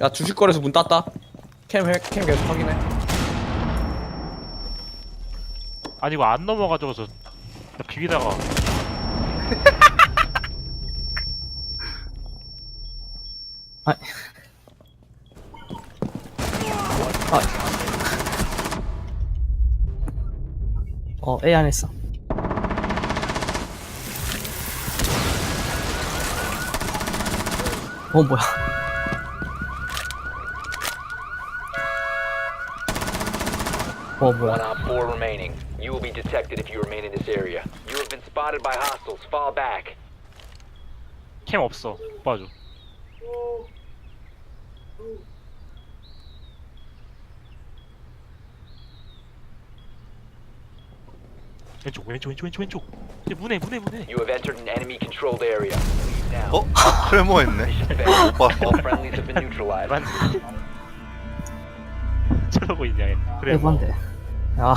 야 주식거래소 문 땄다 캠, 해, 캠 계속 확인해 아니 이거 안 넘어가지고 저나 비비다가 아. 아. 어, A 안에 있어. 어, 뭐야. 어, One 뭐야. op four remaining. You will be detected if you remain in this area. You have been spotted by hostiles. Fall back. 캠 없어 봐줘 왼쪽 왼쪽 왼쪽 왼쪽 왼쪽 이제 문에 문에 문에 You have entered an enemy controlled area. Leave now. 어? 크레모 했네 Mission failed. 못 봤어 All friendlies have been neutralized. 만 저러고 있냐 얘. 그래 뭐 일반데. 啊